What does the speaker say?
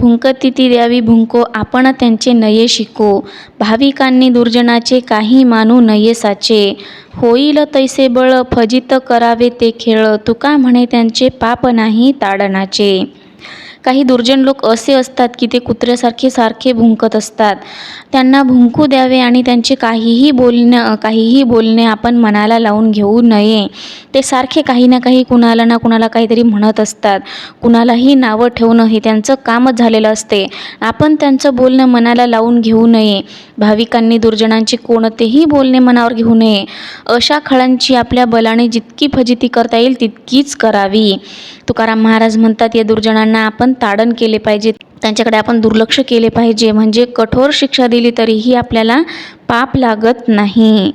भुंकतिती द्यावी भुंको आपण त्यांचे नये शिको. भाविकांनी दुर्जनाचे काही मानू नये साचे. होईल तैसे बळ फजित करावे ते खेळ. तुका म्हणे त्यांचे पाप नाही ताडनाचे. काही दुर्जन लोक असे असतात की ते कुत्र्यासारखे सारखे भुंकत असतात. त्यांना भुंकू द्यावे आणि त्यांचे काहीही बोलणं काहीही बोलणे आपण मनाला लावून घेऊ नये. ते सारखे काही ना काही कुणाला ना कुणाला काहीतरी म्हणत असतात. कुणालाही नावं ठेवणं हे त्यांचं कामच झालेलं असते. आपण त्यांचं बोलणं मनाला लावून घेऊ नये. भाविकांनी दुर्जनांचे कोणतेही बोलणे मनावर घेऊ नये. अशा खळांची आपल्या बलाने जितकी फजिती करता येईल तितकीच करावी. तुकाराम महाराज म्हणतात या दुर्जनांना आपण ताडण केले पाहिजे त्यांच्याकडे आपण दुर्लक्ष केले पाहिजे. म्हणजे कठोर शिक्षा दिली तरीही आपल्याला पाप लागत नाही.